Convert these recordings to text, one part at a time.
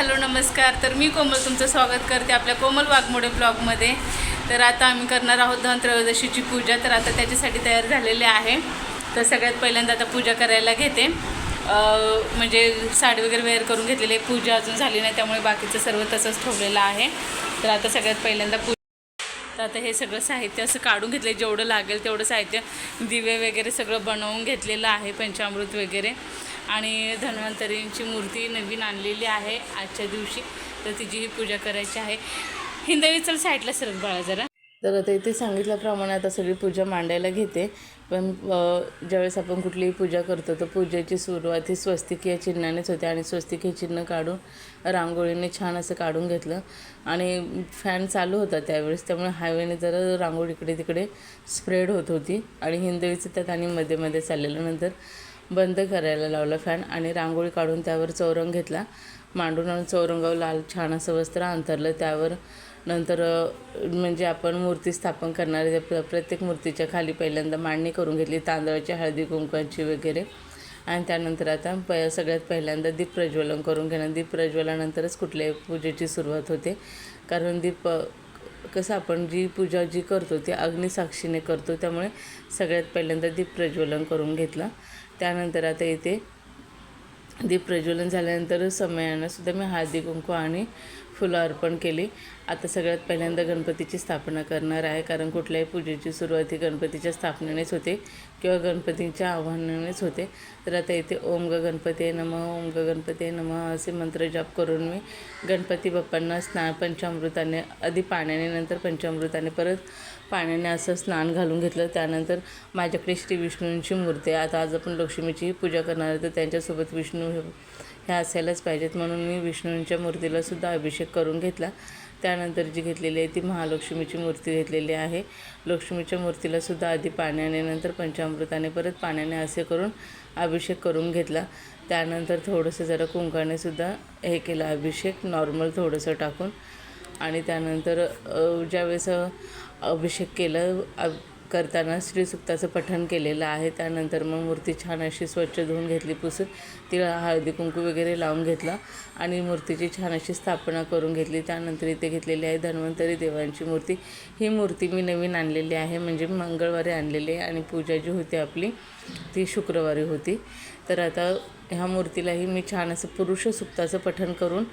Hello नमस्कार. तर मी कोमल तुमचं स्वागत करते आपल्या कोमल वाघमोडे ब्लॉगमध्ये. तर आता आम्ही करणार आहोत धनत्रयोदशीची पूजा. तर आता त्याच्यासाठी तयार झालेले आहे. तर सगळ्यात पहिल्यांदा आता पूजा करायला घेते. म्हणजे साडी वगैरे वेअर करून घेतलेली आहे. पूजा अजून झाली नाही त्यामुळे बाकीचं सर्व तसंच ठेवलेलं आहे. तर आता सगळ्यात पहिल्यांदा पूजा तर आता हे सगळं साहित्य असं काढून घेतलं जेवढं लागेल तेवढं साहित्य दिवे वगैरे सगळं बनवून घेतलेलं आहे पंचामृत वगैरे. आणि धन्वंतरींची मूर्ती नवीन आणलेली आहे आजच्या दिवशी. तर तिचीही पूजा करायची आहे. हिंदवी चल साईडला सरक बाळा जरा. तर आता इथे सांगितल्याप्रमाणे आता सगळी पूजा मांडायला घेते. पण ज्यावेळेस आपण कुठलीही पूजा करतो तर पूजेची सुरुवात ही स्वस्तिक या चिन्हानेच होते. आणि स्वस्तिक हे चिन्ह काढून रांगोळीने छान असं काढून घेतलं. आणि फॅन चालू होता त्यावेळेस. त्यामुळे हायवेने जरा रांगोळी इकडे तिकडे स्प्रेड होत होती. आणि हिंदवीचं त्यात आणि मध्ये मध्ये चाललेलं नंतर बंद करायला लावला फॅन आणि रांगोळी काढून त्यावर चौरंग घेतला. मांडून आणि चौरंगावर लाल छान असं वस्त्र अंतरलं त्यावर नंतर म्हणजे आपण मूर्ती स्थापन करणारे प्र- प्रत्येक मूर्तीच्या खाली पहिल्यांदा मांडणी करून घेतली. तांदळाची हळदी कुंकवाची वगैरे. आणि त्यानंतर आता प सगळ्यात पहिल्यांदा दीप प्रज्वलन करून घेणं दीप प्रज्वलनानंतरच कुठल्याही पूजेची सुरुवात होते. कारण दीप कसं आपण जी पूजा जी करतो ती अग्निसाक्षीने करतो. त्यामुळे सगळ्यात पहिल्यांदा दीप प्रज्वलन करून घेतलं. त्यानंतर आता इथे दीप प्रज्वलन झाल्यानंतर समयानंसुद्धा मी हळदी कुंकू आणि फुलं अर्पण केली. आता सगळ्यात पहिल्यांदा गणपतीची स्थापना करणार आहे. कारण कुठल्याही पूजेची सुरुवात ही गणपतीच्या स्थापनेनेच होते किंवा गणपतीच्या आव्हानानेच होते. तर आता इथे ओम ग गणपती नमः ओम ग गणपती नमः असे मंत्र जप करून मी गणपती बाप्पांना स्नान पंचामृताने आधी पाण्याने नंतर पंचामृताने परत पाण्याने असं स्नान घालून घेतलं. त्यानंतर माझ्याकडे श्री विष्णूंची मूर्ती आहे. आता आज आपण लक्ष्मीची पूजा करणार आहे. तर त्यांच्यासोबत विष्णू ह्या असायलाच पाहिजेत. म्हणून मी विष्णूंच्या मूर्तीला सुद्धा अभिषेक करून घेतला. त्यानंतर जी घेतलेली आहे ती महालक्ष्मीची मूर्ती घेतलेली आहे. लक्ष्मीच्या मूर्तीला सुद्धा आधी पाण्याने नंतर पंचामृताने परत पाण्याने असे करून अभिषेक करून घेतला. त्यानंतर थोडंसं जरा कुंकाने सुद्धा हे केलं अभिषेक नॉर्मल थोडंसं टाकून. आणि त्यानंतर ज्यावेळेस अभिषेक केलं करताना श्रीसुक्ताचं पठण केलेलं आहे. त्यानंतर मग मूर्ती छान अशी स्वच्छ धुवून घेतली पुसून तिला हळदी कुंकू वगैरे लावून घेतला आणि मूर्तीची छान अशी स्थापना करून घेतली. त्यानंतर इथे घेतलेली आहे धन्वंतरी देवांची मूर्ती. ही मूर्ती मी नवीन आणलेली आहे म्हणजे मंगळवारी आणलेली आहे आणि पूजा जी होती आपली ती शुक्रवारी होती. तर आता ह्या मूर्तीलाही मी छान असं पुरुष सुक्ताचं पठण करून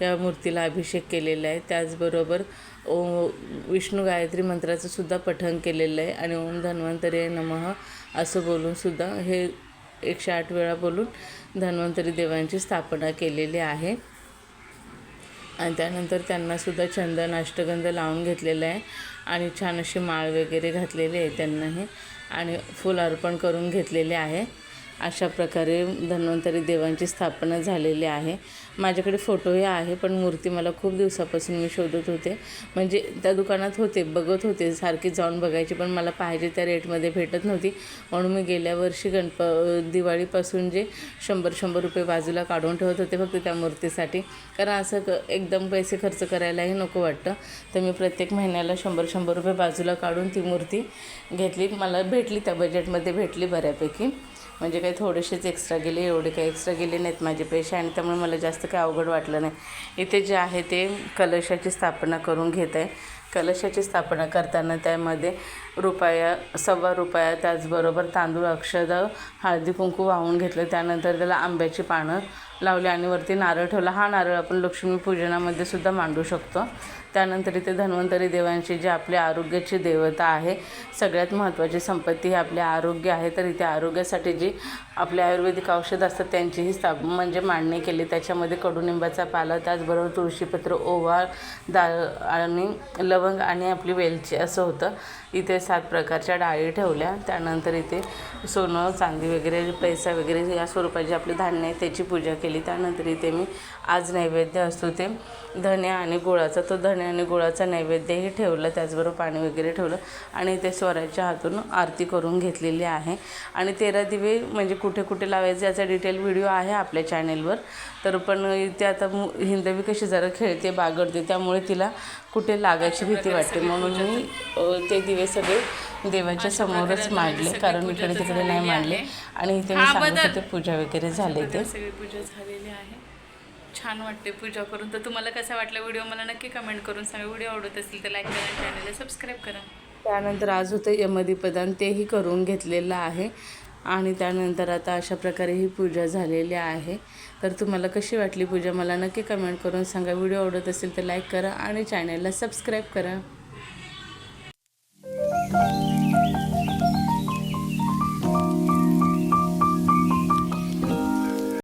या मूर्तीला अभिषेक केलेला आहे. त्याचबरोबर ओ विष्णू गायत्री मंत्राचं सुद्धा पठण केलेलं आहे आणि ओम धन्वंतरी नमः असं बोलून सुद्धा हे एकशे आठ वेळा बोलून धन्वंतरी देवांची स्थापना केलेली आहे. आणि त्यानंतर त्यांनासुद्धा चंदन अष्टगंध लावून घेतलेलं आहे आणि छान अशी माळ वगैरे घातलेली आहे त्यांनाही आणि फुल अर्पण करून घेतलेले आहे. अशा प्रकारे धन्वंतरी देवांची स्थापना झालेली आहे. माझ्याकडे फोटोही आहे पण मूर्ती मला खूप दिवसापासून मी शोधत होते. म्हणजे त्या दुकानात होते बघत होते सारखी जाऊन बघायची पण मला पाहिजे त्या रेटमध्ये भेटत नव्हती. म्हणून मी गेल्या वर्षी गणप दिवाळीपासून जे शंभर शंभर रुपये बाजूला काढून ठेवत होते फक्त त्या मूर्तीसाठी. कारण असं क एकदम पैसे खर्च करायलाही नको वाटतं. तर मी प्रत्येक महिन्याला शंभर शंभर रुपये बाजूला काढून ती मूर्ती घेतली. मला भेटली त्या बजेटमध्ये भेटली बऱ्यापैकी. म्हणजे काही थोडेसेच एक्स्ट्रा गेले एवढे काही एक्स्ट्रा गेले नाहीत माझे पैसे आणि त्यामुळे मला जास्त काय अवघड वाटलं नाही. इथे जे आहे ते कलशाची स्थापना करून घेत आहे कलशाची स्थापना करताना त्यामध्ये रुपया सव्वा रुपया त्याचबरोबर तांदूळ अक्षद हळदी कुंकू वाहून घेतलं. त्यानंतर त्याला आंब्याची पानं लावली आणि वरती नारळ ठेवला. हा नारळ आपण लक्ष्मीपूजनामध्ये सुद्धा मांडू शकतो. त्यानंतर इथे धन्वंतरी देवांची जी आपल्या आरोग्याची देवता आहे सगळ्यात महत्त्वाची संपत्ती ही आपले आरोग्य आहे. तर इथे आरोग्यासाठी जी आपले आयुर्वेदिक औषधं असतात त्यांचीही स्थाप म्हणजे मांडणी केली. त्याच्यामध्ये कडुनिंबाचा पाला त्याचबरोबर तुळशीपत्र ओवा दाळ आणि लवंग आणि आपली वेलची असं होतं. इथे सात प्रकारच्या डाळी ठेवल्या. त्यानंतर इथे सोनं चांदी वगैरे पैसा वगैरे या स्वरूपाचे आपले धान्य आहे त्याची पूजा केली. त्यानंतर इथे मी आज नैवेद्य असतो ते. धने आणि गुळाचा तो धने आणि गुळाचा नैवेद्यही ठेवलं. त्याचबरोबर पाणी वगैरे ठेवलं. आणि इथे स्वराच्या हातून आरती करून घेतलेली आहे. आणि तेरा दिवे म्हणजे कुठे कुठे लावायचे याचा डिटेल व्हिडिओ आहे आपल्या चॅनेलवर. तर पण इथे आता हिंदवी कशी जरा खेळते बागडते त्यामुळे तिला कुठे लागायची भीती वाटते. म्हणून मी ते दिवे सगळे देवाच्या समोरच मांडले. कारण इकडे तिकडे नाही मांडले. आणि इथे मी सांगत होते पूजा वगैरे झाले ते. सगळी पूजा झालेली आहे. छान वाटते पूजा करून. तर तुम्हाला कसा वाटला व्हिडिओ मला नक्की कमेंट करून सांगा. व्हिडिओ आवडत असेल तर लाईक करा चॅनलला सबस्क्राईब करा. त्यानंतर आज होतं यमदी प्रदान तेही करून घेतलेलं आहे. आणि त्यानंतर आता अशा प्रकारे ही पूजा झालेली आहे. तर तुम्हाला कशी वाटली पूजा? मला नक्की कमेंट करून सांगा. व्हिडिओ आवडत असेल तर लाईक करा आणि चॅनलला सबस्क्राईब करा.